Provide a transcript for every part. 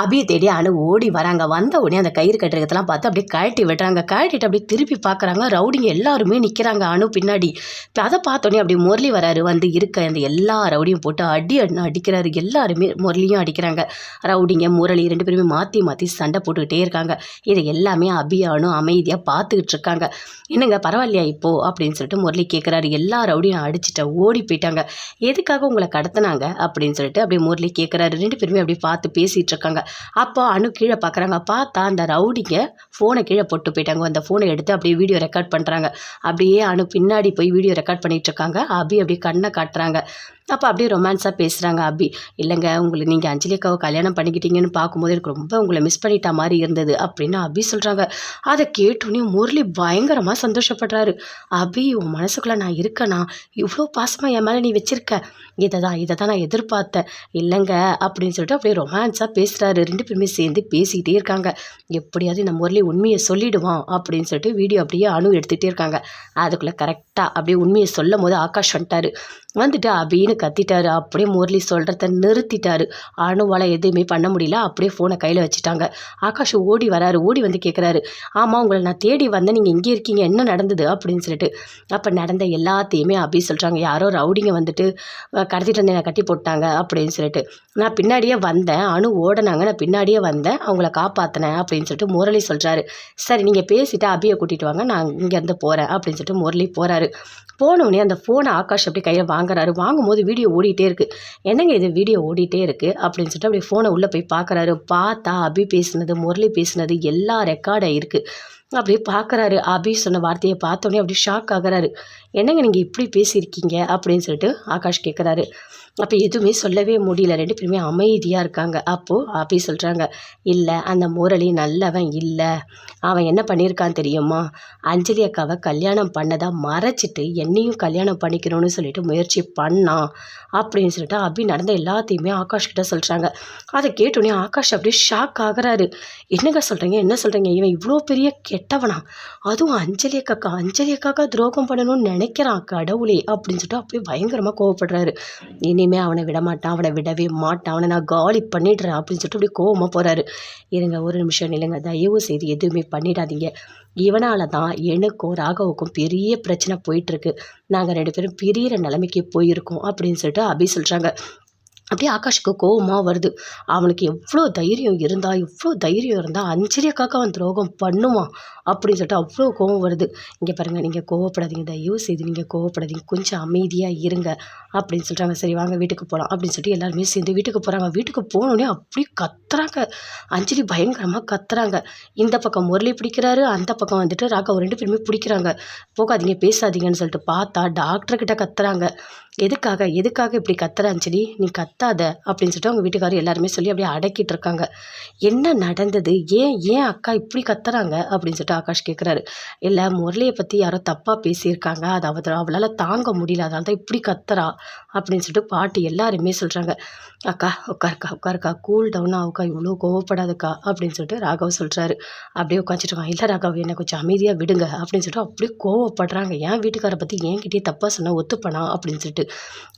அபியை தேடி அணு ஓடி வராங்க. வந்த உடனே அந்த கயிறு கட்டுறதெல்லாம் பார்த்து அப்படியே கழட்டி விடுறாங்க. கழட்டிட்டு அப்படியே திருப்பி பார்க்குறாங்க. ரவுடிங்க எல்லாருமே நிற்கிறாங்க அணு பின்னாடி. இப்போ அதை பார்த்தோன்னே அப்படியே முரளி வராரு. வந்து இருக்க அந்த எல்லா ரவுடியும் போட்டு அடி அடி அடிக்கிறாரு. எல்லாருமே முரளியும் அடிக்கிறாங்க. ரவுடிங்க முரளி ரெண்டு பேருமே மாற்றி மாற்றி சண்டை போட்டுக்கிட்டே இருக்காங்க. இதை எல்லாமே அபி அணு அமைதியாக பார்த்துக்கிட்டு இருக்காங்க. என்னங்க பரவாயில்லையா இப்போ? அப்படின்னு சொல்லிட்டு முரளி கேட்குறாரு எல்லா ரவுடியும் அடிச்சுட்ட ஓடி போயிட்டாங்க. எதுக்காக உங்களை கடத்தினாங்க? அப்படின்னு சொல்லிட்டு அப்படியே முரளி கேட்குறாரு ரெண்டு பேருமே அப்படியே பார்த்து பேசிகிட்டு இருக்காங்க. அப்போ அணு கீழே பார்க்குறாங்க பார்த்தா அந்த ரவுடிங்க ஃபோனை கீழே போட்டு போயிட்டாங்க. அந்த ஃபோனை எடுத்து அப்படியே வீடியோ ரெக்கார்ட் பண்ணுறாங்க அப்படியே அணு பின்னாடி போய் வீடியோ ரெக்கார்ட் பண்ணிட்டு இருக்காங்க. அபி அப்படியே கண்ணை காட்டுறாங்க. அப்போ அப்படியே ரொமான்ஸாக பேசுகிறாங்க அபி. இல்லைங்க உங்களை நீங்கள் அஞ்சலிக்காவை கல்யாணம் பண்ணிக்கிட்டீங்கன்னு பார்க்கும்போது எனக்கு ரொம்ப உங்களை மிஸ் பண்ணிட்டா மாதிரி இருந்தது அப்படின்னு அபி சொல்கிறாங்க அதை கேட்டோன்னே முரளி பயங்கரமாக சந்தோஷப்படுறாரு. அபி உன் மனசுக்குள்ளே நான் இருக்கேனா? இவ்வளோ பாசமாக என் மேலே நீ வச்சிருக்க. இதை தான் இதை தான் நான் எதிர்பார்த்தேன். இல்லைங்க அப்படின்னு சொல்லிட்டு அப்படியே ரொமான்ஸாக பேசுகிறாரு ரெண்டு பேருமே சேர்ந்து பேசிக்கிட்டே இருக்காங்க. எப்படியாவது நம்ம முரளி உண்மையை சொல்லிடுவான் அப்படின்னு சொல்லிட்டு வீடியோ அப்படியே அணு எடுத்துகிட்டே இருக்காங்க. அதுக்குள்ளே கரெக்டாக அப்படியே உண்மையை சொல்லும் போது ஆகாஷ் வந்துட்டார். வந்துட்டு அபின்னு கத்திட்டாரு. அப்படியே முரளி சொல்கிறத நிறுத்திட்டாரு. அணுவால் எதுவுமே பண்ண முடியல. அப்படியே ஃபோனை கையில் வச்சுட்டாங்க. ஆகாஷ் ஓடி வராரு. ஓடி வந்து கேட்குறாரு ஆமாம் உங்களை நான் தேடி வந்தேன். நீங்கள் எங்கே இருக்கீங்க. என்ன நடந்தது? அப்படின்னு சொல்லிட்டு. அப்போ நடந்த எல்லாத்தையுமே அபி சொல்கிறாங்க யாரோ ரவுடிங்க வந்துட்டு கடத்திட்டு வந்து என்னை கட்டி போட்டாங்க அப்படின்னு சொல்லிட்டு. நான் பின்னாடியே வந்தேன். அணு ஓடினாங்க. நான் பின்னாடியே வந்தேன். அவங்கள காப்பாற்றினேன் அப்படின்னு சொல்லிட்டு முரளி சொல்கிறாரு சரி நீங்கள் பேசிவிட்டு அபியை கூட்டிகிட்டு வாங்க. நான் இங்கேருந்து போகிறேன் அப்படின்னு சொல்லிட்டு முரளி போகிறாரு போனவுடனே அந்த ஃபோனை ஆகாஷ் அப்படியே கையில் வாங்குறாரு. வாங்கும்போது வீடியோ ஓடிட்டே இருக்குது என்னங்க இது வீடியோ ஓடிட்டே இருக்குது அப்படின்னு சொல்லிட்டு அப்படியே ஃபோனை உள்ளே போய் பார்க்குறாரு பார்த்தா அபி பேசுனது முரளி பேசுனது எல்லா ரெக்கார்டாக இருக்குது அப்படியே பார்க்குறாரு அபி சொன்ன வார்த்தையை பார்த்தோன்னே அப்படியே ஷாக் ஆகுறாரு. என்னங்க நீங்கள் இப்படி பேசியிருக்கீங்க? அப்படின்னு சொல்லிட்டு ஆகாஷ் கேட்குறாரு அப்போ எதுவுமே சொல்லவே முடியல. ரெண்டு பேருமே அமைதியாக இருக்காங்க. அப்போது அப்படி சொல்கிறாங்க இல்லை அந்த முரளி நல்லவன் இல்லை. அவன் என்ன பண்ணியிருக்கான் தெரியுமா? அஞ்சலி அக்காவை கல்யாணம் பண்ணதாக மறைச்சிட்டு என்னையும் கல்யாணம் பண்ணிக்கணும்னு சொல்லிட்டு முயற்சி பண்ணான் அப்படின்னு சொல்லிட்டு அபி நடந்த எல்லாத்தையுமே ஆகாஷ் கிட்ட சொல்கிறாங்க அதை கேட்டோடனே ஆகாஷ் அப்படியே ஷாக் ஆகிறாரு. என்னங்க சொல்கிறீங்க என்ன சொல்கிறீங்க இவன் இவ்வளோ பெரிய கெட்டவனா? அதுவும் அஞ்சலி அக்காக்கா? அஞ்சலி அக்காக்கா துரோகம் பண்ணணும்னு நினைக்கிறான் கடவுளே. அப்படின்னு சொல்லிட்டு அப்படியே பயங்கரமாக கோவப்படுறாரு. இனிமே அவனை விடமாட்டான் அவனை விடவே மாட்டான் அவனை நான் காலி பண்ணிடுறேன் அப்படின்னு சொல்லிட்டு அப்படி கோவமாக போகிறாரு இருங்க ஒரு நிமிஷம் இல்லைங்க தயவு செய்து எதுவுமே பண்ணிடாதீங்க. இவனால் தான் எனக்கும் ராகவுக்கும் பெரிய பிரச்சனை போயிட்டுருக்கு நாங்கள் ரெண்டு பேரும் பிரியிற நிலைமைக்கு போயிருக்கோம் அப்படின்னு சொல்லிட்டு அபி சொல்கிறாங்க அப்படியே ஆகாஷுக்கு கோவமாக வருது. அவனுக்கு எவ்வளோ தைரியம் இருந்தால் எவ்வளோ தைரியம் இருந்தால் அஞ்சலியக்காக அவன் துரோகம் பண்ணுவான் அப்படின்னு சொல்லிட்டு அவ்வளோ கோவம் வருது. இங்கே பாருங்கள் நீங்கள் கோவப்படாதீங்க தயவு செய்து நீங்கள் கோவப்படாதீங்க கொஞ்சம் அமைதியாக இருங்க அப்படின்னு சொல்கிறாங்க சரி வாங்க வீட்டுக்கு போகலாம் அப்படின்னு சொல்லிட்டு எல்லாருமே சேர்ந்து வீட்டுக்கு போகிறாங்க வீட்டுக்கு போனோடனே அப்படியே கத்துறாங்க. அஞ்சலி பயங்கரமாக கத்துறாங்க. இந்த பக்கம் முரளி பிடிக்கிறாரு அந்த பக்கம் வந்துட்டு ராகா ரெண்டு பேருமே பிடிக்கிறாங்க. போகாதீங்க பேசாதீங்கன்னு சொல்லிட்டு பார்த்தா டாக்டர்கிட்ட கத்துறாங்க. எதுக்காக எதுக்காக இப்படி கத்துற அஞ்சலி? நீ கத்தாத அப்படின்னு சொல்லிட்டு அவங்க வீட்டுக்காரர் எல்லாருமே சொல்லி அப்படியே அடக்கிட்டு இருக்காங்க என்ன நடந்தது? ஏன் ஏன் அக்கா இப்படி கத்துறாங்க? அப்படின்னு சொல்லிட்டு ஆகாஷ் கேட்குறாரு இல்லை முரளியை பற்றி யாரோ தப்பாக பேசியிருக்காங்க. அது அவ அவளால் தாங்க முடியல. அதனால தான் இப்படி கத்துறா. அப்படின்னு சொல்லிட்டு பாட்டி எல்லாருமே சொல்கிறாங்க அக்கா உட்காருக்கா உட்காருக்கா கூல் டவுன் ஆகுக்கா இவ்வளோ கோவப்படாதுக்கா அப்படின்னு சொல்லிட்டு ராகவ் சொல்கிறாரு அப்படியே உட்காந்துட்டு இல்லை ராகவ் என்னை கொஞ்சம் அமைதியாக விடுங்க அப்படின்னு சொல்லிட்டு அப்படியே கோவப்படுறாங்க. என் வீட்டுக்காரை பற்றி என்கிட்டயே தப்பாக சொன்னால் ஒத்துப்பனா? அப்படின்னு சொல்லிட்டு.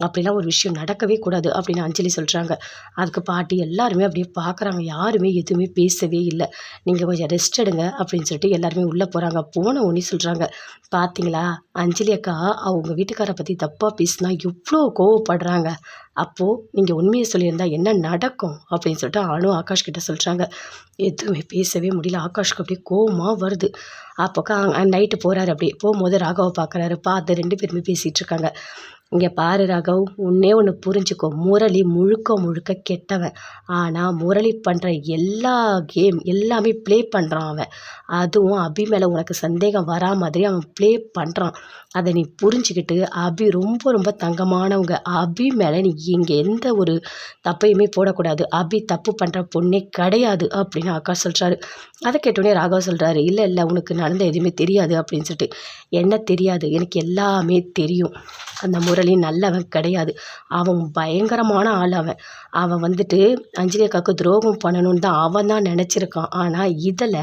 அப்படிலாம் ஒரு விஷயம் நடக்கவே கூடாது அப்படின்னு அஞ்சலி சொல்கிறாங்க அதுக்கு பாட்டி எல்லாருமே அப்படியே பார்க்குறாங்க யாருமே எதுவுமே பேசவே இல்லை. நீங்கள் கொஞ்சம் ரெஸ்ட் எடுங்க அப்படின்னு சொல்லிட்டு எல்லாருமே உள்ளே போகிறாங்க போன உடனே சொல்கிறாங்க பார்த்தீங்களா அஞ்சலி அக்கா அவங்க வீட்டுக்காரை பற்றி தப்பாக பேசினா எவ்வளோ கோவப்படுறாங்க. அப்போது நீங்கள் உண்மையை சொல்லியிருந்தால் என்ன நடக்கும்? அப்படின்னு சொல்லிட்டு அனு ஆகாஷ் கிட்ட சொல்கிறாங்க எதுவுமே பேசவே முடியல. ஆகாஷ்க்கு அப்படியே கோவமாக வருது. அப்போக்கா நைட்டு போகிறாரு அப்படியே. போகும்போது ராகவை பார்க்குறாரு பார்த்து ரெண்டு பேருமே பேசிகிட்டு இருக்காங்க. இங்கே பாரு ராகவ் ஒன்றே ஒன்று புரிஞ்சுக்கோ. முரளி முழுக்க முழுக்க கெட்டவன். ஆனால் முரளி பண்ணுற எல்லா கேம் எல்லாமே ப்ளே பண்ணுறான் அவன். அதுவும் அபி மேலே உனக்கு சந்தேகம் வரா மாதிரி அவன் ப்ளே பண்ணுறான் அதை நீ புரிஞ்சுக்கிட்டு அபி ரொம்ப ரொம்ப தங்கமானவங்க. அபி மேலே நீ இங்கே எந்த ஒரு தப்பையுமே போடக்கூடாது. அபி தப்பு பண்ணுற பொண்ணே கிடையாது அப்படின்னு அக்கா சொல்கிறாரு அதை கேட்டோடனே ராகவ் சொல்கிறாரு இல்லை இல்லை உனக்கு நடந்த எதுவுமே தெரியாது அப்படின்னு சொல்லிட்டு. என்ன தெரியாது? எனக்கு எல்லாமே தெரியும். அந்த முரளி நல்லவன் கிடையாது. அவன் பயங்கரமான ஆள் அவன் அவன் வந்துட்டு அஞ்சலி அக்காவுக்கு துரோகம் பண்ணணும்னு தான் அவன் தான் நினச்சிருக்கான். ஆனால் இதில்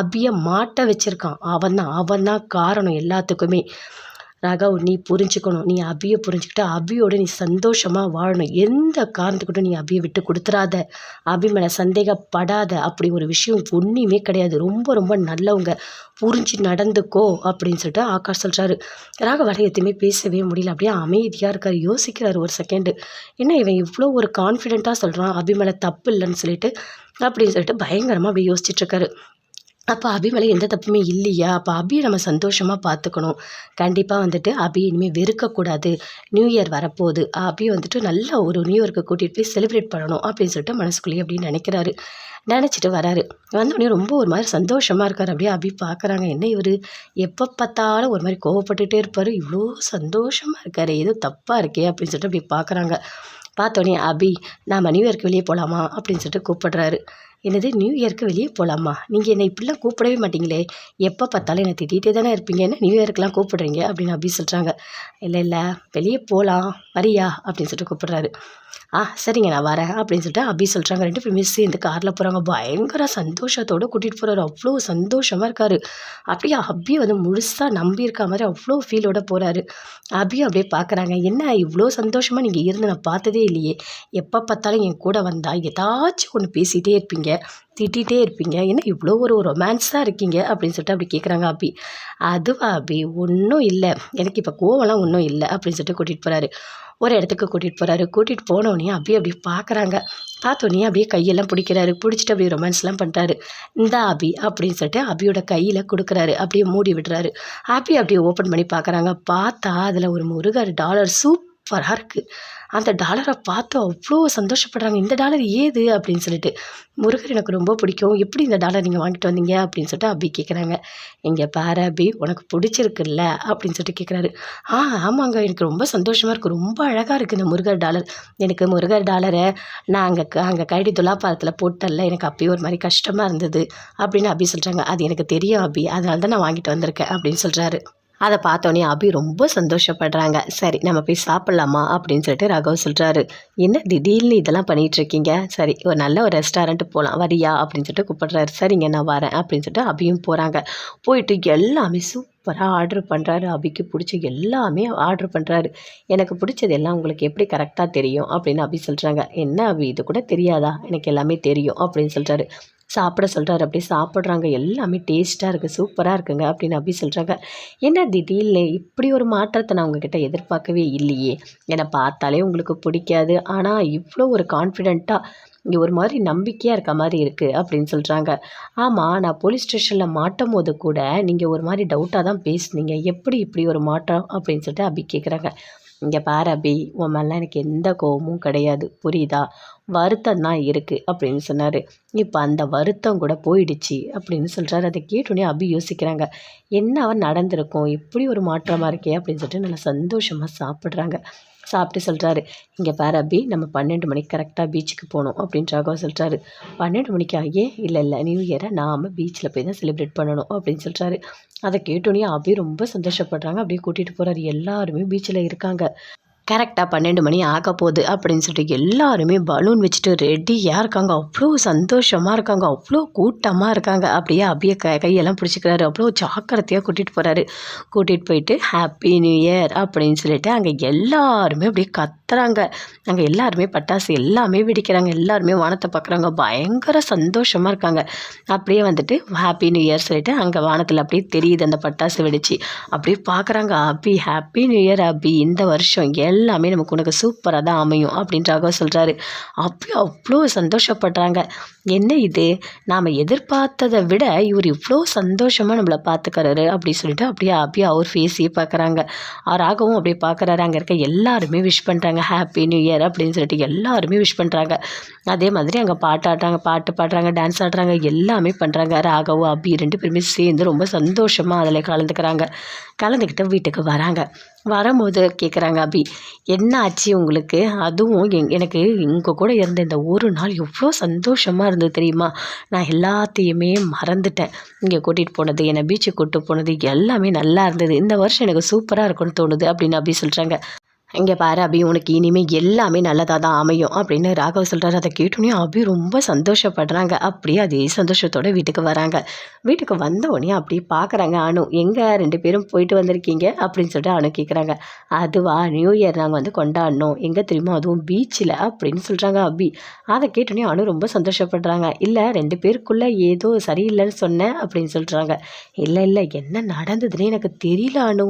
அபியை மாட்ட வச்சுருக்கான். அவன் தான் அவன் தான் காரணம் எல்லாத்துக்குமே. ராகவ் நீ புரிஞ்சுக்கணும். நீ அபியை புரிஞ்சுக்கிட்டு அபியோட நீ சந்தோஷமாக வாழணும். எந்த காரணத்துக்கிட்டும் நீ அபியை விட்டு கொடுத்துறாத. அபி மேலே சந்தேகப்படாத. அப்படி ஒரு விஷயம் ஒன்றுமே கிடையாது. ரொம்ப ரொம்ப நல்லவங்க. புரிஞ்சு நடந்துக்கோ அப்படின்னு சொல்லிட்டு ஆகாஷ் சொல்கிறாரு ராகவால் எதுவுமே பேசவே முடியல. அப்படியே அமைதியாக இருக்கார். யோசிக்கிறாரு ஒரு செகண்டு என்ன இவன் இவ்வளோ ஒரு கான்ஃபிடென்ட்டாக சொல்கிறான் அபி மேலே தப்பு இல்லைன்னு சொல்லிட்டு அப்படின்னு சொல்லிட்டு பயங்கரமாக அப்படியே யோசிச்சுட்ருக்காரு அப்போ அபி மேலே எந்த தப்புமே இல்லையா? அப்போ அபியை நம்ம சந்தோஷமாக பார்த்துக்கணும் கண்டிப்பாக வந்துட்டு அபி இனிமேல் வெறுக்கக்கூடாது நியூ இயர் வரப்போகுது. அபி வந்துட்டு நல்ல ஒரு நியூ இயர்க்கு கூட்டிகிட்டு போய் செலிப்ரேட் பண்ணணும் அப்படின்னு சொல்லிட்டு மனசுக்குள்ளேயே அப்படின்னு நினைக்கிறாரு. நினச்சிட்டு வராரு. வந்தோடனே ரொம்ப ஒரு மாதிரி சந்தோஷமாக இருக்கார். அப்படியே அபி பார்க்குறாங்க என்ன இவர்? எப்போ பார்த்தாலும் ஒரு மாதிரி கோவப்பட்டுகிட்டே இருப்பார். இவ்வளோ சந்தோஷமாக இருக்கார். ஏதோ தப்பாக இருக்கே அப்படின்னு சொல்லிட்டு அப்படி பார்க்குறாங்க பார்த்தோன்னே அபி நாம் நியூ இயர்க்கு வெளியே போகலாமா அப்படின்னு சொல்லிட்டு கூப்பிடுறாரு. என்னது நியூ இயர்க்கு வெளியே போகலாமா நீங்கள் என்னை இப்படிலாம் கூப்பிடவே மாட்டிங்களே. எப்போ பார்த்தாலும் என்னை திட்டிகிட்டே தானே இருப்பீங்க என்ன நியூ இயர்க்கெலாம் கூப்பிடுறீங்க அப்படின்னு அப்படி சொல்கிறாங்க இல்லை இல்லை வெளியே போகலாம் வரியா? அப்படின்னு சொல்லிட்டு கூப்பிட்றாரு. ஆ சரிங்க நான் வரேன் அப்படின்னு சொல்லிட்டு அபி சொல்கிறாங்க ரெண்டு பேருமே சேர்ந்து காரில் போகிறாங்க பயங்கர சந்தோஷத்தோடு கூட்டிகிட்டு போகிறாரு அவ்வளோ சந்தோஷமாக இருக்கார். அப்படியே அபியை வந்து முழுசாக நம்பியிருக்க மாதிரி அவ்வளோ ஃபீலோட போகிறாரு அபியும் அப்படியே பார்க்குறாங்க என்ன இவ்வளோ சந்தோஷமாக நீங்கள் இருந்து நான் பார்த்ததே இல்லையே. எப்போ பார்த்தாலும் என் கூட வந்தால் ஏதாச்சும் ஒன்று பேசிகிட்டே இருப்பீங்க திட்டிகிட்டே இருப்பீங்க. என்ன இவ்வளோ ஒரு ரொமான்ஸாக இருக்கீங்க? அப்படின்னு சொல்லிட்டு அப்படி கேட்குறாங்க அபி. அதுவா அபி ஒன்றும் இல்லை. எனக்கு இப்போ கோவம்லாம் ஒன்றும் இல்லை. அப்படின்னு சொல்லிட்டு கூட்டிகிட்டு போகிறாரு ஒரு இடத்துக்கு கூட்டிகிட்டு போகிறாரு கூட்டிகிட்டு போனோடனே அப்படியே அப்படியே பார்க்குறாங்க பார்த்தோன்னே அப்படியே கையெல்லாம் பிடிக்கிறாரு. பிடிச்சிட்டு அப்படியே ரொமான்ஸ்லாம் பண்ணுறாரு இந்த அபி அப்படின்னு சொல்லிட்டு அபியோட கையில் கொடுக்குறாரு. அப்படியே மூடி விடுறாரு அபி அப்படியே ஓப்பன் பண்ணி பார்க்குறாங்க பார்த்தா அதில் ஒரு முருகர் டாலர் சூப்பராக இருக்குது அந்த டாலரை பார்த்து அவ்வளோ சந்தோஷப்படுறாங்க. இந்த டாலர் ஏது? அப்படின்னு சொல்லிட்டு முருகர் எனக்கு ரொம்ப பிடிக்கும். எப்படி இந்த டாலர் நீங்கள் வாங்கிட்டு வந்தீங்க? அப்படின்னு சொல்லிட்டு அபி கேட்குறாங்க இங்கே பாரு அபி உனக்கு பிடிச்சிருக்குல்ல? அப்படின்னு சொல்லிட்டு கேட்குறாரு ஆ ஆமாங்க. எனக்கு ரொம்ப சந்தோஷமாக இருக்குது ரொம்ப அழகாக இருக்குது இந்த முருகர் டாலர் எனக்கு முருகர் டாலரை நான் அங்கே அங்கே கைடி துலாப்பாரத்தில் போட்டல எனக்கு அப்பயும் ஒரு மாதிரி கஷ்டமாக இருந்தது. அப்படின்னு அபி சொல்கிறாங்க அது எனக்கு தெரியும் அபி. அதனால தான் நான் வாங்கிட்டு வந்திருக்கேன் அப்படின்னு சொல்கிறாரு அதை பார்த்தோன்னே அபி ரொம்ப சந்தோஷப்படுறாங்க. சரி நம்ம போய் சாப்பிட்லாமா? அப்படின்னு சொல்லிட்டு ரகவ் சொல்கிறாரு என்ன திடீர்னு இதெல்லாம் பண்ணிகிட்ருக்கீங்க சரி ஒரு நல்ல ஒரு ரெஸ்டாரண்ட்டு போகலாம் வரியா? அப்படின்னு சொல்லிட்டு கூப்பிட்றாரு. சரிங்க நான் வரேன் அப்படின்னு சொல்லிட்டு அபியும் போகிறாங்க போயிட்டு எல்லாமே சூப்பராக ஆர்டர் பண்ணுறாரு அபிக்கு பிடிச்ச எல்லாமே ஆர்டர் பண்ணுறாரு எனக்கு பிடிச்சது எல்லாம் உங்களுக்கு எப்படி கரெக்டாக தெரியும்? அப்படின்னு அபி சொல்கிறாங்க என்ன அபி இது கூட தெரியாதா? எனக்கு எல்லாமே தெரியும் அப்படின்னு சொல்கிறாரு சாப்பிட சொல்கிறாரு அப்படியே சாப்பிட்றாங்க. எல்லாமே டேஸ்ட்டாக இருக்குது சூப்பராக இருக்குங்க அப்படின்னு அப்படி சொல்கிறாங்க என்ன திடீர்னு இப்படி ஒரு மாற்றத்தை நான் உங்ககிட்ட எதிர்பார்க்கவே இல்லையே. என்னை பார்த்தாலே உங்களுக்கு பிடிக்காது. ஆனால் இவ்வளோ ஒரு கான்ஃபிடெண்ட்டாக இங்கே ஒரு மாதிரி நம்பிக்கையாக இருக்க மாதிரி இருக்குது அப்படின்னு சொல்கிறாங்க ஆமாம் நான் போலீஸ் ஸ்டேஷனில் மாட்டும் போது கூட நீங்கள் ஒரு மாதிரி டவுட்டாக தான் பேசுனீங்க. எப்படி இப்படி ஒரு மாற்றம் அப்படின்னு சொல்லிட்டு அபி கேட்குறாங்க இங்கே பாரு அபி உன் மேலாம் எனக்கு எந்த கோபமும் கிடையாது. புரியுதா? வருத்தம் தான் இருக்குது அப்படின்னு சொன்னார். இப்போ அந்த வருத்தம் கூட போயிடுச்சு அப்படின்னு சொல்கிறாரு அதை கேட்டோன்னே அபி யோசிக்கிறாங்க. என்ன அவன் நடந்திருக்கும்? இப்படி ஒரு மாற்றமாக இருக்கே அப்படின்னு சொல்லிட்டு நல்லா சந்தோஷமாக சாப்பிட்றாங்க. சாப்பிட்டு சொல்கிறாரு இங்கே பாரு அபி நம்ம பன்னெண்டு மணிக்கு கரெக்டாக பீச்சுக்கு போகணும் அப்படின்னு ராகவா சொல்கிறாரு பன்னெண்டு மணிக்கு? ஆகியே இல்லை இல்லை நியூ இயரை நாம் பீச்சில் போய் தான் செலிப்ரேட் பண்ணணும் அப்படின்னு சொல்கிறாரு அதை கேட்டோன்னே அபி ரொம்ப சந்தோஷப்படுறாங்க. அப்படியே கூட்டிகிட்டு போகிறாரு எல்லாருமே பீச்சில் இருக்காங்க. கரெக்டாக பன்னெண்டு மணி ஆக போகுது அப்படின்னு சொல்லிட்டு எல்லாருமே பலூன் வச்சுட்டு ரெடியாக இருக்காங்க. அவ்வளோ சந்தோஷமாக இருக்காங்க. அவ்வளோ கூட்டமாக இருக்காங்க. அப்படியே அப்படியே க கையெல்லாம் பிடிச்சிக்கிறாரு. அவ்வளோ ஜாக்கிரதையாக கூட்டிகிட்டு போகிறாரு கூட்டிகிட்டு போயிட்டு ஹாப்பி நியூ இயர் அப்படின்னு சொல்லிட்டு அங்கே எல்லாருமே அப்படியே கத் கத்துறாங்க அங்கே எல்லாருமே பட்டாசு எல்லாமே வெடிக்கிறாங்க. எல்லாருமே வானத்தை பார்க்குறாங்க பயங்கர சந்தோஷமாக இருக்காங்க. அப்படியே வந்துட்டு ஹாப்பி நியூ இயர் சொல்லிட்டு அங்கே வானத்தில் அப்படியே தெரியுது அந்த பட்டாசு வெடிச்சு. அப்படியே பார்க்குறாங்க Abhi happy new year Abhi இந்த வருஷம் எல்லாமே நமக்கு உனக்கு சூப்பராக தான் அமையும் அப்படின்றாக சொல்கிறாரு அப்படியே அவ்வளோ சந்தோஷப்படுறாங்க. என்ன இது? நாம் எதிர்பார்த்ததை விட இவர் இவ்வளோ சந்தோஷமாக நம்மளை பார்த்துக்கிறாரு அப்படி சொல்லிட்டு அப்படியே அப்படியே அவர் ஃபேஸையே பார்க்குறாங்க ராகவும் அப்படியே பார்க்குறாரு அங்கே இருக்க எல்லாருமே விஷ் பண்ணுறாங்க ஹாப்பி நியூ இயர் அப்படின்னு சொல்லிட்டு எல்லாருமே விஷ் பண்ணுறாங்க அதே மாதிரி அங்கே பாட்டு ஆடுறாங்க பாட்டு பாடுறாங்க டான்ஸ் ஆடுறாங்க எல்லாமே பண்ணுறாங்க ராகவும் அபி ரெண்டு பேருமே சேர்ந்து ரொம்ப சந்தோஷமாக அதில் கலந்துக்கிறாங்க. கலந்துக்கிட்டு வீட்டுக்கு வராங்க. வரும்போது கேட்குறாங்க அபி என்ன ஆச்சு உங்களுக்கு? அதுவும் எங் எனக்கு உங்கள் கூட இருந்த இந்த ஒரு நாள் எவ்வளோ சந்தோஷமாக இருந்தது தெரியுமா? நான் எல்லாத்தையுமே மறந்துட்டேன். இங்கே கூட்டிகிட்டு போனது என்னை பீச்சுக்கு கூப்பிட்டு போனது எல்லாமே நல்லா இருந்தது. இந்த வருஷம் எனக்கு சூப்பராக இருக்கும்னு தோணுது அப்படின்னு அபி சொல்கிறாங்க இங்கே பாரு அபி உனக்கு இனிமேல் எல்லாமே நல்லதாக தான் அமையும் அப்படின்னு ராகவ் சொல்கிறாரு அதை கேட்டோன்னே அபி ரொம்ப சந்தோஷப்படுறாங்க. அப்படியே அதே சந்தோஷத்தோட வீட்டுக்கு வராங்க. வீட்டுக்கு வந்த உடனே அப்படியே பார்க்குறாங்க அனு எங்கே ரெண்டு பேரும் போயிட்டு வந்திருக்கீங்க? அப்படின்னு சொல்லிட்டு அணு கேட்குறாங்க அதுவா நியூ இயர் நாங்கள் வந்து கொண்டாடினோம் எங்கே தெரியுமா அதுவும் பீச்சில் அப்படின்னு சொல்கிறாங்க அபி. அதை கேட்டோன்னே அனு ரொம்ப சந்தோஷப்படுறாங்க. இல்லை ரெண்டு பேருக்குள்ளே ஏதோ சரியில்லைன்னு சொன்னேன் அப்படின்னு சொல்கிறாங்க இல்லை இல்லை என்ன நடந்ததுன்னே எனக்கு தெரியல அனு.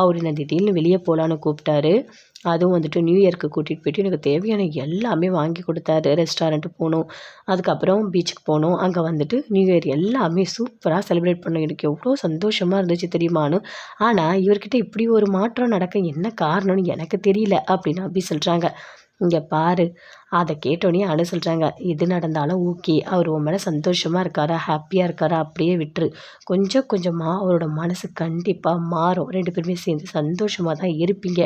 அவர் என்ன திடீர்னு வெளியே போகலான்னு கூப்பிட்டாரு. அதுவும் வந்துட்டு நியூ இயர்க்கு கூட்டிகிட்டு போயிட்டு எனக்கு தேவையான எல்லாமே வாங்கி கொடுத்தாரு. ரெஸ்டாரண்ட்டு போனோம். அதுக்கப்புறம் பீச்சுக்கு போனோம். அங்கே வந்துட்டு நியூ இயர் எல்லாமே சூப்பராக செலிப்ரேட் பண்ணோம். எனக்கு எவ்வளோ சந்தோஷமாக இருந்துச்சு தெரியுமான்னு ஆனால் இவர்கிட்ட இப்படி ஒரு மாற்றம் நடக்க என்ன காரணம்னு எனக்கு தெரியல அப்படின்னு அப்படி சொல்கிறாங்க இங்கே பாரு. அதை கேட்டோன்னே அனு சொல்கிறாங்க எது நடந்தாலும் ஓகே அவர் உன் மேலே சந்தோஷமாக இருக்காரா? ஹாப்பியாக இருக்காரா? அப்படியே விட்டுரு. கொஞ்சம் கொஞ்சமாக அவரோட மனசு கண்டிப்பாக மாறும். ரெண்டு பேருமே சேர்ந்து சந்தோஷமாக தான் இருப்பீங்க.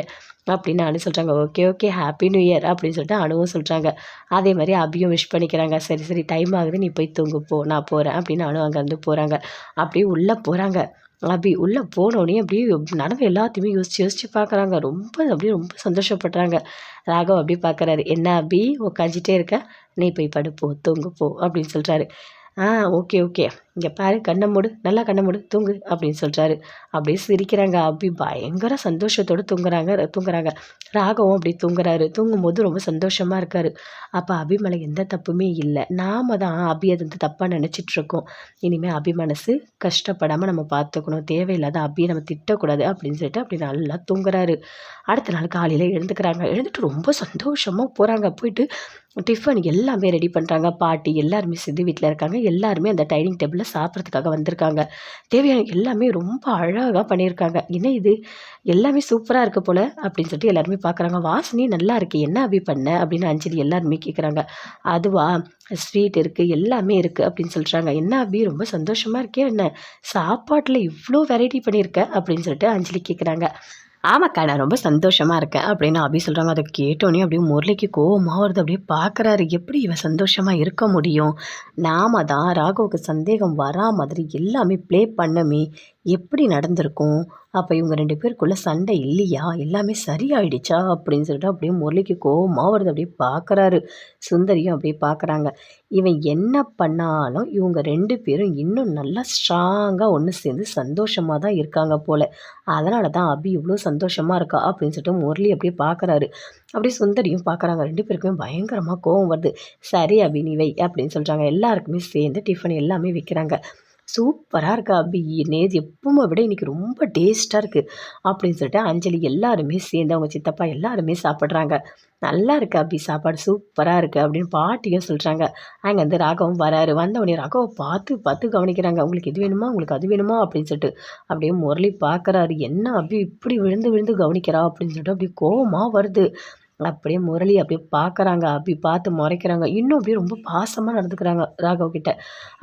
அப்படின்னு அனு சொல்கிறாங்க okay okay happy new year அப்படின்னு சொல்லிட்டு அனுவும் சொல்கிறாங்க அதே மாதிரி அபியும் விஷ் பண்ணிக்கிறாங்க. சரி சரி. டைம் ஆகுது. நீ போய் தூங்கு. போ. நான் போகிறேன் அப்படின்னு அனு அங்கேருந்து போகிறாங்க அப்படியே உள்ளே போகிறாங்க அப்படி உள்ளே போனோடனே அப்படியே நடந்த எல்லாத்தையுமே யோசிச்சு யோசிச்சு பார்க்குறாங்க. ரொம்ப அப்படியே ரொம்ப சந்தோஷப்படுறாங்க. ராகவ் அப்படியே பார்க்குறாரு. என்ன அபி? உக்காஞ்சிட்டே இருக்க? நீ போய் படுப்போ தூங்கு போ அப்படின்னு சொல்கிறாரு ஆ ஓகே ஓகே. இங்கே பாரு கண்ணை மூடு நல்லா கண்ணை மூடு தூங்கு அப்படின்னு சொல்கிறாரு அப்படியே சிரிக்கிறாங்க அப்படி பயங்கர சந்தோஷத்தோடு தூங்குறாங்க தூங்குறாங்க. ராகவும் அப்படி தூங்குறாரு. தூங்கும்போது ரொம்ப சந்தோஷமாக இருக்கார். அப்போ அபிமலை எந்த தப்புமே இல்லை. நாம் தான் அபி அது வந்து தப்பாக நினச்சிட்ருக்கோம் இனிமேல் அபி மனசு கஷ்டப்படாமல் நம்ம பார்த்துக்கணும் தேவையில்லாத அபியை நம்ம திட்டக்கூடாது அப்படின்னு சொல்லிட்டு அப்படி நல்லா தூங்குறாரு. அடுத்த நாள் காலையில் எழுந்துக்கிறாங்க. எழுந்துட்டு ரொம்ப சந்தோஷமாக போகிறாங்க போயிட்டு டிஃபன் எல்லாமே ரெடி பண்ணுறாங்க பாட்டி எல்லாருமே சித்தி வீட்டில் இருக்காங்க. எல்லாருமே அந்த டைனிங் டேபிளில் சாப்பிட்றதுக்காக வந்திருக்காங்க. தேவையான எல்லாமே ரொம்ப அழகாக பண்ணியிருக்காங்க. என்ன இது? எல்லாமே சூப்பராக இருக்க போல் அப்படின்னு சொல்லிட்டு எல்லாருமே பார்க்குறாங்க வாசனி நல்லா இருக்குது என்ன அபி பண்ண? அப்படின்னு அஞ்சலி எல்லாருமே கேட்குறாங்க அதுவா? ஸ்வீட் இருக்குது எல்லாமே இருக்குது அப்படின்னு சொல்கிறாங்க என்ன அபி? ரொம்ப சந்தோஷமாக இருக்கே என்ன? சாப்பாட்டில் இவ்வளோ வெரைட்டி பண்ணியிருக்க அப்படின்னு சொல்லிட்டு அஞ்சலி கேட்குறாங்க ஆமாக்கா நான் ரொம்ப சந்தோஷமாக இருக்கேன் அப்படின்னு அபி சொல்கிறாங்க அதை கேட்டோன்னே அப்படியே முரளிக்கு கோவமாக வருது. அப்படியே பார்க்குறாரு எப்படி இவன் சந்தோஷமாக இருக்க முடியும்? நாம தான் ராகவுக்கு சந்தேகம் வரா மாதிரி எல்லாமே ப்ளே பண்ணமே. எப்படி நடந்திருக்கும்? அப்போ இவங்க ரெண்டு பேருக்குள்ளே சண்டை இல்லையா? எல்லாமே சரியாயிடுச்சா? அப்படின்னு சொல்லிட்டு அப்படியே முரளிக்கு கோபமாக வருது. அப்படியே பார்க்குறாரு சுந்தரியும் அப்படியே பார்க்குறாங்க இவன் என்ன பண்ணாலும் இவங்க ரெண்டு பேரும் இன்னும் நல்லா ஸ்ட்ராங்காக ஒன்று சேர்ந்து சந்தோஷமாக தான் இருக்காங்க போல். அதனால தான் அபி இவ்வளோ சந்தோஷமாக இருக்கா? அப்படின்னு சொல்லிட்டு முரளி அப்படியே பார்க்குறாரு அப்படியே சுந்தரியும் பார்க்குறாங்க ரெண்டு பேருக்குமே பயங்கரமாக கோவம் வருது. சரி அபி நீ வை அப்படின்னு சொல்கிறாங்க எல்லாருக்குமே சேர்ந்து டிஃபன் எல்லாமே விற்கிறாங்க சூப்பராக இருக்கா அபி? நேற்று எப்பவுமே விட இன்றைக்கி ரொம்ப டேஸ்ட்டாக இருக்குது அப்படின்னு சொல்லிட்டு அஞ்சலி எல்லாருமே சேர்ந்து அவங்க சித்தப்பா எல்லாருமே சாப்பிட்றாங்க. நல்லா இருக்கு அபி? சாப்பாடு சூப்பராக இருக்குது அப்படின்னு பாட்டியும் சொல்கிறாங்க அங்கே வந்து ராகவும் வராரு. வந்தவனே ராகவை பார்த்து பார்த்து கவனிக்கிறாங்க. உங்களுக்கு இது வேணுமா? உங்களுக்கு அது வேணுமா? அப்படின்னு சொல்லிட்டு அப்படியே முரளி பார்க்குறாரு. என்ன அபி? இப்படி விழுந்து விழுந்து கவனிக்கிறா? அப்படின்னு சொல்லிட்டு அப்படியே கோவமாக வருது. அப்படியே முரளி அப்படியே பார்க்குறாங்க அப்படி பார்த்து முறைக்கிறாங்க. இன்னும் அப்படியே ரொம்ப பாசமாக நடந்துக்கிறாங்க ராகவ் கிட்ட.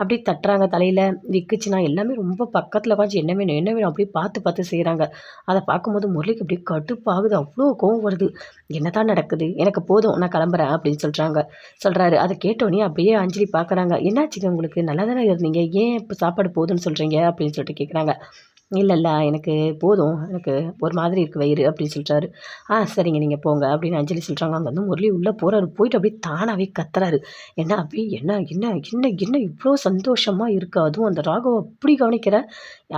அப்படியே தட்டுறாங்க தலையில் விக்குச்சுன்னா எல்லாமே ரொம்ப பக்கத்தில் உட்காந்து என்ன வேணும் என்ன வேணும் அப்படியே பார்த்து பார்த்து செய்கிறாங்க அதை பார்க்கும்போது முரளிக்கு அப்படியே கடுப்பாகுது அவ்வளோ கோவம் வருது. என்ன தான் நடக்குது? எனக்கு போதும் நான் கிளம்புறேன் அப்படின்னு சொல்கிறாங்க சொல்கிறாரு அதை கேட்டோன்னே அப்படியே அஞ்சலி பார்க்குறாங்க என்னாச்சுங்க உங்களுக்கு? நல்லா தானே இருந்தீங்க? ஏன் இப்போ சாப்பாடு போதும்னு சொல்கிறீங்க அப்படின்னு சொல்லிட்டு கேட்குறாங்க இல்லை இல்லை எனக்கு போதும். எனக்கு ஒரு மாதிரி இருக்குது வயிறு அப்படின்னு சொல்கிறாரு ஆ சரிங்க நீங்கள் போங்க அப்படின்னு அஞ்சலி சொல்கிறாங்க அங்கே வந்து முரளி உள்ளே போகிறாரு போயிட்டு அப்படியே தானாகவே கத்துறாரு. என்ன அப்படி என்ன என்ன என்ன என்ன இவ்வளோ சந்தோஷமாக இருக்குது அதுவும் அந்த ராகவ அப்படி கவனிக்கிற?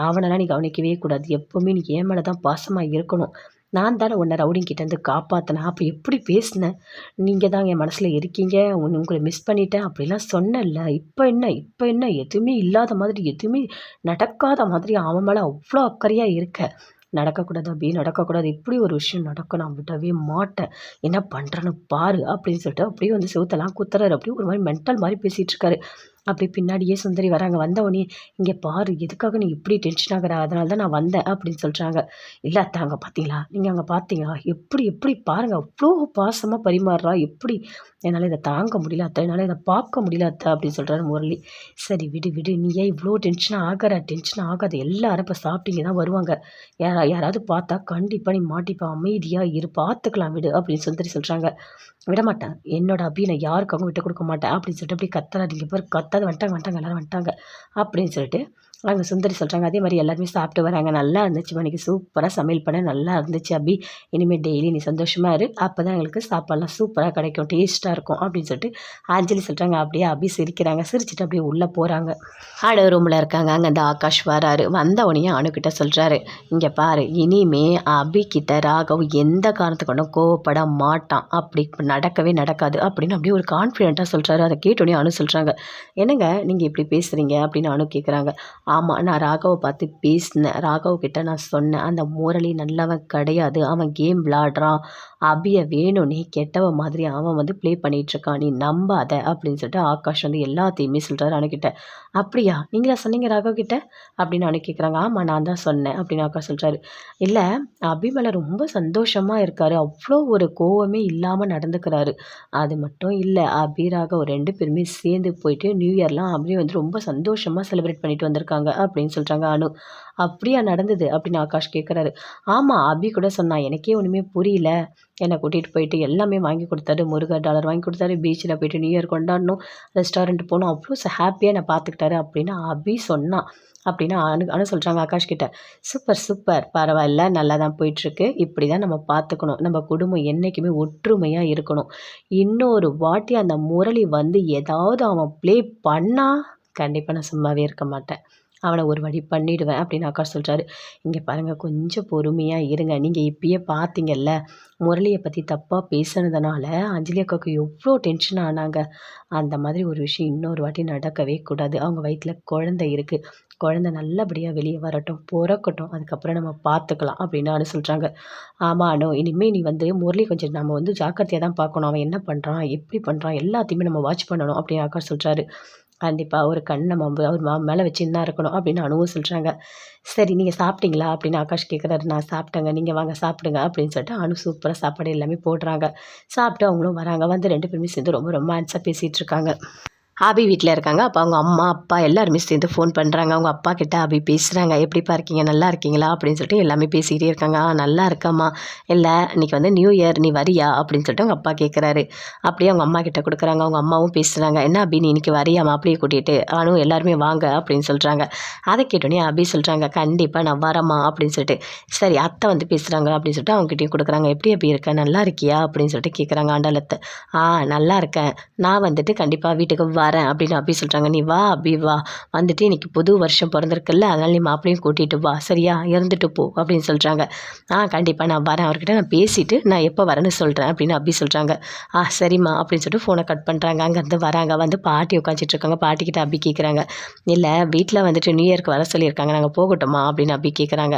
அவனெல்லாம் நீ கவனிக்கவே கூடாது. எப்போவுமே நீ ஏன் மேலே தான் பாசமாக இருக்கணும். நான் தானே உன்னை ரவுடிங்கிட்டேருந்து காப்பாற்றினேன் அப்போ எப்படி பேசினேன் நீங்கள் தான் என் மனசில் இருக்கீங்க. உன் உங்களை மிஸ் பண்ணிட்டேன். அப்படிலாம் சொன்னல இப்போ என்ன? இப்போ என்ன? எதுவுமே இல்லாத மாதிரி எதுவுமே நடக்காத மாதிரி அவன் மேலே அவ்வளோ அக்கறையாக இருக்க. நடக்கக்கூடாது அப்படி நடக்கக்கூடாது. இப்படி ஒரு விஷயம் நடக்கும். நான் விடவே மாட்டேன். என்ன பண்ணுறேன்னு பாரு. அப்படின்னு சொல்லிட்டு அப்படியே வந்து செவுத்தெல்லாம் குத்துறாரு. அப்படியே ஒரு மாதிரி மென்டல் மாதிரி பேசிகிட்டு இருக்காரு. அப்படி பின்னாடியே சுந்தரி வராங்க. வந்தவொடனே இங்கே பாரு எதுக்காக நீ இப்படி டென்ஷன் ஆகிற? அதனால தான் நான் வந்தேன் அப்படின்னு சொல்கிறாங்க இல்லை அத்தை அங்கே பார்த்தீங்களா? நீங்கள் அங்கே பார்த்தீங்களா? எப்படி எப்படி பாருங்கள் அவ்வளோ பாசமாக பரிமாறுறா? எப்படி? என்னால் இதை தாங்க முடியல அத்தை என்னால் இதை பார்க்க முடியல அத்தை அப்படின்னு சொல்கிறாரு முரளி. சரி விடு விடு. நீ ஏன் இவ்வளோ டென்ஷன் ஆகிற? டென்ஷன் ஆகாத. எல்லாரும் இப்போ சாப்பிட்டீங்க தான் வருவாங்க. யாரா யாராவது பார்த்தா கண்டிப்பாக நீ மாட்டிப்பா அமைதியாக இரு. பார்த்துக்கலாம் விடு அப்படின்னு சுந்தரி சொல்கிறாங்க விட மாட்டேன் என்னோட அபி நான் யாருக்காகவும் விட்டு கொடுக்க மாட்டேன். அப்படின்னு சொல்லிட்டு அப்படி கத்துறாதீங்க. பேர் கத்தாது வந்துட்டாங்க வந்துட்டாங்க எல்லோரும் வந்துட்டாங்க. அப்படின்னு சொல்லிட்டு அவங்க சுந்தரி சொல்கிறாங்க அதே மாதிரி எல்லாருமே சாப்பிட்டு வராங்க. நல்லா இருந்துச்சு மணிக்கு சூப்பராக சமையல் பண்ண நல்லா இருந்துச்சு அபி. இனிமேல் டெய்லி நீ சந்தோஷமாக இரு. அப்போ தான் எங்களுக்கு சாப்பாடெலாம் சூப்பராக கிடைக்கும் டேஸ்ட்டாக இருக்கும் அப்படின்னு சொல்லிட்டு ஆஞ்சலி சொல்கிறாங்க அப்படியே அபி சிரிக்கிறாங்க. சிரிச்சிட்டு அப்படியே உள்ளே போகிறாங்க ஆடு ரூமில் இருக்காங்க. அங்கே அந்த ஆகாஷ் வராரு. வந்த உடனே அணுக்கிட்ட சொல்கிறாரு இங்கே பாரு இனிமே அபிக்கிட்ட ராகவ் எந்த காரணத்துக்கு ஒன்றும் கோவப்பட மாட்டான். அப்படி நடக்கவே நடக்காது அப்படின்னு அப்படியே ஒரு கான்ஃபிடென்ட்டாக சொல்கிறாரு அதை கேட்டோடனே அனு சொல்கிறாங்க என்னங்க நீங்கள் இப்படி பேசுகிறீங்க அப்படின்னு அணு கேட்குறாங்க ஆமாம் நான் ராகவை பார்த்து பேசினேன். ராகவ் கிட்ட நான் சொன்னேன் அந்த முரளி நல்லவன் கிடையாது அவன் கேம் விளாடுறான் அபியை வேணும்னே கெட்டவ மாதிரி அவன் வந்து ப்ளே பண்ணிகிட்ருக்கான் நீ நம்பாத அப்படின்னு சொல்லிட்டு ஆகாஷ் வந்து எல்லாத்தையுமே சொல்கிறாரு அணுக்கிட்ட அப்படியா? நீங்களா சொன்னீங்க ராகவ் கிட்ட? அப்படின்னு அணு கேட்குறாங்க ஆமாம் நான் தான் சொன்னேன் அப்படின்னு ஆகாஷ் சொல்கிறாரு இல்லை அபிமலை ரொம்ப சந்தோஷமாக இருக்கார் அவ்வளோ ஒரு கோவமே இல்லாமல் நடந்துக்கிறாரு. அது மட்டும் இல்லை அபி ராகவ் ரெண்டு பேருமே சேர்ந்து போயிட்டு நியூ இயர்லாம் அப்படியே வந்து ரொம்ப சந்தோஷமாக செலிப்ரேட் பண்ணிட்டு வந்திருக்காங்க. அப்படின்னு சொல்கிறாங்க அனு. அப்படியா நடந்தது அப்படின்னு ஆகாஷ் கேட்குறாரு ஆமாம் அபி கூட சொன்னான் எனக்கே ஒன்றுமே புரியல. என்னை கூட்டிகிட்டு போயிட்டு எல்லாமே வாங்கி கொடுத்தாரு. முருகர் டாலர் வாங்கி கொடுத்தாரு. பீச்சில் போயிட்டு நியூ இயர் கொண்டாடணும். ரெஸ்டாரண்ட் போகணும். அவ்வளோ ஹாப்பியாக என்னை பார்த்துக்கிட்டாரு அப்படின்னு அபி சொன்னான் அப்படின்னு அனு அனு சொல்கிறாங்க ஆகாஷ் கிட்ட. Super super. பரவாயில்ல. நல்லா தான் போயிட்டுருக்கு. இப்படி தான் நம்ம பார்த்துக்கணும். நம்ம குடும்பம் என்றைக்குமே ஒற்றுமையாக இருக்கணும். இன்னொரு வாட்டி அந்த முரளி வந்து ஏதாவது அவன் ப்ளே பண்ணால் கண்டிப்பாக நான் சும்மாவே இருக்க மாட்டேன். அவனை ஒரு வழி பண்ணிவிடுவேன் அப்படின்னு அக்கா சொல்கிறாரு இங்கே பாருங்கள் கொஞ்சம் பொறுமையாக இருங்க. நீங்கள் இப்பயே பார்த்தீங்கல்ல முரளியை பற்றி தப்பாக பேசுனதுனால அஞ்சலி அக்காவுக்கு எவ்வளோ டென்ஷன் ஆனாங்க. அந்த மாதிரி ஒரு விஷயம் இன்னொரு வாட்டி நடக்கவே கூடாது. அவங்க வயிற்றில் குழந்தை இருக்குது குழந்த நல்லபடியாக வெளியே வரட்டும் பிறக்கட்டும். அதுக்கப்புறம் நம்ம பார்த்துக்கலாம் அப்படின்னு அனு சொல்கிறாங்க ஆமாம் அனு இனிமேல் நீ வந்து முரளி கொஞ்சம் நம்ம வந்து ஜாக்கிரதையாக தான் பார்க்கணும். அவன் என்ன பண்ணுறான் எப்படி பண்ணுறான் எல்லாத்தையுமே நம்ம வாட்ச் பண்ணணும் அப்படின்னு அக்கா சொல்கிறாரு கண்டிப்பாக ஒரு கண் நம்ம அவர் மா மேலே வச்சுன்னு தான் இருக்கணும் அப்படின்னு அனுவும் சொல்கிறாங்க சரி நீங்கள் சாப்பிட்டீங்களா? அப்படின்னு ஆகாஷ் கேட்குறாரு நான் சாப்பிட்டேங்க. நீங்கள் வாங்க சாப்பிடுங்க அப்படின்னு சொல்லிட்டு அனு சூப்பராக சாப்பாடு எல்லாமே போடுறாங்க. சாப்பிட்டு அவங்களும் வராங்க. வந்து ரெண்டு பேருமே சேர்ந்து ரொம்ப ரொமான்ஸாக பேசிகிட்டு இருக்காங்க. ஆபி வீட்டில் இருக்காங்க. அப்போ அவங்க அம்மா அப்பா எல்லாருமே சேர்ந்து ஃபோன் பண்ணுறாங்க அவங்க அப்பா கிட்ட ஆபி பேசுகிறாங்க எப்படிப்பா இருக்கீங்க? நல்லா இருக்கீங்களா? அப்படின்னு சொல்லிட்டு எல்லாமே பேசிக்கிட்டே இருக்காங்க. ஆ நல்லா இருக்கம்மா. இல்லை இன்றைக்கி வந்து நியூ இயர் நீ வரியா? அப்படின்னு சொல்லிட்டு அவங்க அப்பா கேட்குறாரு அப்படியே அவங்க அம்மா கிட்ட கொடுக்குறாங்க. அவங்க அம்மாவும் பேசுகிறாங்க என்ன அபி நீ இன்றைக்கி வரியா? மாப்பிளையை கூட்டிகிட்டு ஆனும் எல்லாருமே வாங்க. அப்படின்னு சொல்கிறாங்க அதை கேட்டோன்னே அபி சொல்கிறாங்க கண்டிப்பாக நான் வரமா அப்படின்னு சொல்லிட்டு சரி அத்தை வந்து பேசுகிறாங்க அப்படின்னு சொல்லிட்டு அவங்ககிட்டயும் கொடுக்குறாங்க. எப்படி அப்படி இருக்க? நல்லா இருக்கியா? அப்படின்னு சொல்லிட்டு கேட்குறாங்க ஆண்டாளத்தை ஆ நல்லா இருக்கேன். நான் வந்துட்டு கண்டிப்பாக வீட்டுக்கு வ வரேன் அப்படின்னு அபி சொல்கிறாங்க நீ வா அபி வா. வந்துட்டு இன்றைக்கி புது வருஷம் பிறந்திருக்குல்ல அதனால் நீ மாப்பிளையும் கூட்டிகிட்டு வா. சரியா? இறந்துட்டு போ அப்படின்னு சொல்கிறாங்க ஆ கண்டிப்பாக நான் வரேன். அவர்கிட்ட நான் பேசிவிட்டு நான் எப்போ வரேன்னு சொல்கிறேன் அப்படின்னு அபி சொல்கிறாங்க ஆ சரிம்மா அப்படின்னு சொல்லிட்டு ஃபோனை கட் பண்ணுறாங்க அங்கேருந்து வராங்க. வந்து பாட்டி உட்காந்துட்ருக்காங்க பாட்டிக்கிட்ட அபி கேட்குறாங்க இல்லை வீட்டில் வந்துட்டு நியூ இயர்க்கு வர சொல்லியிருக்காங்க. நாங்கள் போகட்டுமா? அப்படின்னு அபி கேட்குறாங்க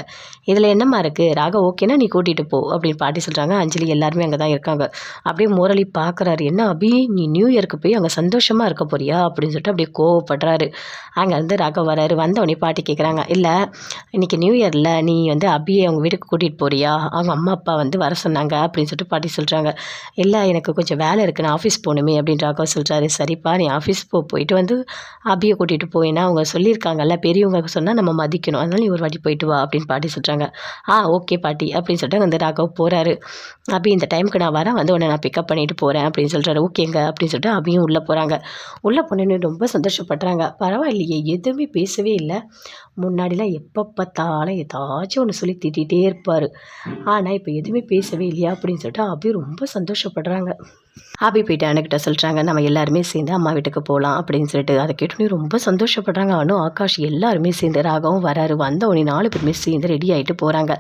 இதில் என்னம்மா இருக்குது ராக ஓகேனா நீ கூட்டிகிட்டு போ அப்படின்னு பாட்டி சொல்கிறாங்க அஞ்சலி எல்லாருமே அங்கே தான் இருக்காங்க. அப்படியே முரளி பார்க்குறாரு என்ன அபி? நீ நியூ இயர்க்கு போய் அங்கே சந்தோஷமாக இருக்க போறியா? அப்படின்னு சொல்லிட்டு அப்படியே கோவப்படுறாரு. அங்கேருந்து ராகவ் வராரு. வந்தவொடனே பாட்டி கேட்குறாங்க இல்லை இன்றைக்கி நியூ இயரில் நீ வந்து அபியை அவங்க வீட்டுக்கு கூட்டிகிட்டு போறியா? அவங்க அம்மா அப்பா வந்து வர சொன்னாங்க அப்படின்னு சொல்லிட்டு பாட்டி சொல்கிறாங்க இல்லை எனக்கு கொஞ்சம் வேலை இருக்குது நான் ஆஃபீஸ் போகணுமே அப்படின்னு ராகவ் சொல்கிறாரு சரிப்பா நீ ஆஃபீஸ் போ. போயிட்டு வந்து அபியை கூட்டிகிட்டு போயினா அவங்க சொல்லியிருக்காங்கல்ல பெரியவங்க சொன்னால் நம்ம மதிக்கணும். அதனால நீ ஒரு வாட்டி போயிட்டு வா அப்படின்னு பாட்டி சொல்கிறாங்க ஆ ஓகே பாட்டி அப்படின்னு சொல்லிட்டு வந்து ராகவ் போகிறாரு அபி இந்த டைமுக்கு நான் வரேன். வந்து உன்னை நான் பிக்கப் பண்ணிட்டு போகிறேன் அப்படின்னு சொல்கிறாரு ஓகேங்க அப்படின்னு சொல்லிட்டு அபியும் உள்ளே போகிறாங்க உள்ளே போனேன்னு ரொம்ப சந்தோஷப்படுறாங்க. பரவாயில்லையே எதுவுமே பேசவே இல்லை. முன்னாடிலாம் எப்போ பார்த்தாலும் ஏதாச்சும் ஒன்று சொல்லி திட்டிகிட்டே இருப்பார். ஆனால் இப்போ எதுவுமே பேசவே இல்லையா அப்படின்னு சொல்லிட்டு அப்படியே ரொம்ப சந்தோஷப்படுறாங்க. ஆபி போயிட்டு அனுக்கிட்ட சொல்கிறாங்க நம்ம எல்லாருமே சேர்ந்து அம்மா வீட்டுக்கு போகலாம் அப்படின்னு சொல்லிட்டு. அதை கேட்டோன்னே ரொம்ப சந்தோஷப்படுறாங்க அனு ஆகாஷ் எல்லாருமே சேர்ந்து ராகவும் வராரு. வந்த உடனே நாலு பேருமே சேர்ந்து ரெடி ஆகிட்டு போகிறாங்க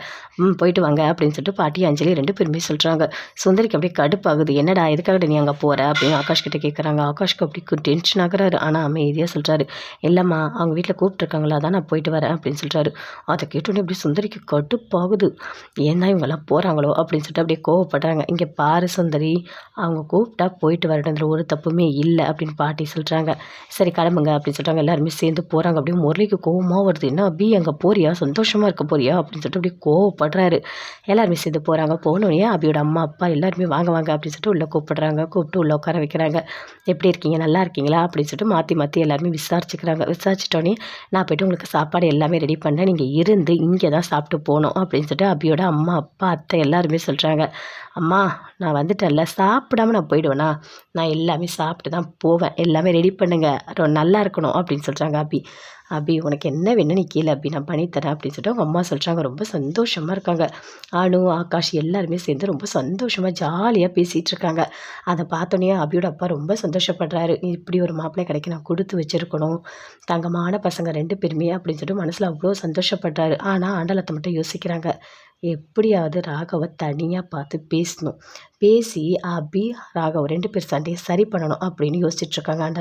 ம் போயிட்டு வாங்க அப்படின்னு சொல்லிட்டு பாட்டி அஞ்சலி ரெண்டு பேருமே சொல்கிறாங்க சுந்தரிக்கு அப்படியே கடுப்பாகுது. என்னடா எதுக்காக நீ அங்கே போகிற அப்படின்னு ஆகாஷ் கிட்டே கேட்குறாங்க ஆகாஷ்க்கு அப்படி டென்ஷன் ஆகுறாரு. ஆனால் அமைதியாக சொல்கிறாரு இல்லைம்மா அவங்க வீட்டில் கூப்பிட்டுருக்காங்களா தான் நான் போயிட்டு வரேன் அப்படின்னு சொல்கிறாரு அதை கேட்டோன்னே அப்படியே சுந்தரிக்கு கடுப்பாகுது. ஏன்னா இவங்கெல்லாம் போகிறாங்களோ அப்படின்னு சொல்லிட்டு அப்படியே கோவப்படுறாங்க. இங்கே பாரு சுந்தரி அவங்க கூப்பிட்டா போயிட்டு வரட்டும்ன்ற ஒரு தப்புமே இல்லை அப்படின்னு பாட்டி சொல்கிறாங்க சரி கிளம்புங்க அப்படின்னு சொல்கிறாங்க எல்லாருமே சேர்ந்து போகிறாங்க அப்படியே முரளிக்கு கோவமாக வருது. என்ன அபி அங்கே போறியா? சந்தோஷமாக இருக்க போறியா? அப்படின்னு சொல்லிட்டு அப்படியே கோவப்படுறாரு. எல்லாருமே சேர்ந்து போகிறாங்க போனோடனே அபியோட அம்மா அப்பா எல்லாருமே வாங்க வாங்க அப்படின்னு சொல்லிட்டு உள்ளே கூப்பிடுறாங்க. கூப்பிட்டு உள்ளே உட்கார வைக்கிறாங்க. எப்படி இருக்கீங்க? நல்லா இருக்கீங்களா? அப்படின்னு சொல்லிட்டு மாற்றி மாற்றி எல்லாருமே விசாரிச்சுக்கிறாங்க. விசாரிச்சிட்டோன்னே நான் போய்ட்டு உங்களுக்கு சாப்பாடு எல்லாமே ரெடி பண்ணேன். நீங்கள் இருந்து இங்கே தான் சாப்பிட்டு போகணும். அப்படின்னு சொல்லிட்டு அபியோட அம்மா அப்பா அத்தை எல்லாருமே சொல்கிறாங்க அம்மா நான் வந்துட்டேன்ல. சாப்பிடாம நான் போயிடுவேனா? நான் எல்லாமே சாப்பிட்டு தான் போவேன். எல்லாமே ரெடி பண்ணுங்கள் நல்லா இருக்கணும் அப்படின்னு சொல்கிறாங்க அபி அபி உனக்கு என்ன வேணும் நீ கீழே அபி நான் பண்ணித்தரேன் அப்படின்னு சொல்லிட்டு அவங்க அம்மா சொல்கிறாங்க ரொம்ப சந்தோஷமாக இருக்காங்க. அனு ஆகாஷ் எல்லாருமே சேர்ந்து ரொம்ப சந்தோஷமாக ஜாலியாக பேசிகிட்டு இருக்காங்க. அதை பார்த்தோன்னே அபியோட அப்பா ரொம்ப சந்தோஷப்படுறாரு. இப்படி ஒரு மாப்பிள்ளை கிடைக்க நான் கொடுத்து வச்சுருக்கணும். தங்கமான பசங்க ரெண்டு பேருமே அப்படின்னு சொல்லிட்டு மனசில் அவ்வளோ சந்தோஷப்படுறாரு. ஆனால் ஆண்டலத்தை மட்டும் யோசிக்கிறாங்க. எப்படியாவது ராகவை தனியாக பார்த்து பேசணும். பேசி அபி ராகவ் ரெண்டு பேர் சண்டையை சரி பண்ணணும் அப்படின்னு யோசிச்சுட்ருக்காங்க ஆண்டல்